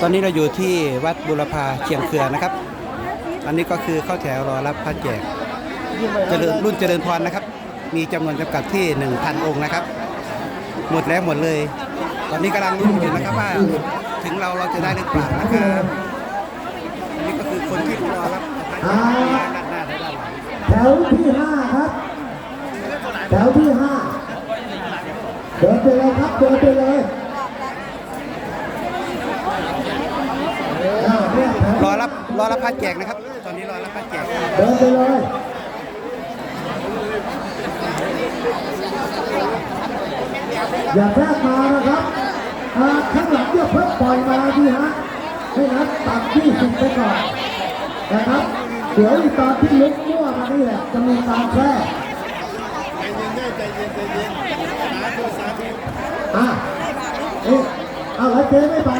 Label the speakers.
Speaker 1: ตอนนี้เราอยู่ที่วัดบุรพาเชียงเขือนะครับ อันนี้ก็คือเข้าแถวรอรับพระแจกเจริญรุ่นเจริญพรนะครับ มีจำนวนจำกัดที่ 1,000 องค์นะครับ หมดแล้วหมดเลย ตอนนี้กำลังรุ่นอยู่นะครับว่าถึงเราเราจะได้หรือเปล่านะครับนนี้ก็คือคนที่รอรับ
Speaker 2: แถวที่ห้าครับแถวที่ห้าเดินไปเลยครับเดินไปเลยอ่าเนี่ยแถว
Speaker 1: รอรับรอรับพระแจกนะครับ ตอนนี้รอรับพระแจก
Speaker 2: เดินไปเลยอย่าแทรกมานะครับอ่าข้างหลังอย่าเพิ่งปล่อยมาดีฮะให้นัดตัดที่สิบไปก่อนนะครับ เดี๋ยวอีกตอนที่ลุกมั่วมานี่แหละจะมีการแทรกอะเอ๊ะเอาแล้วเจ๊ไม่ไป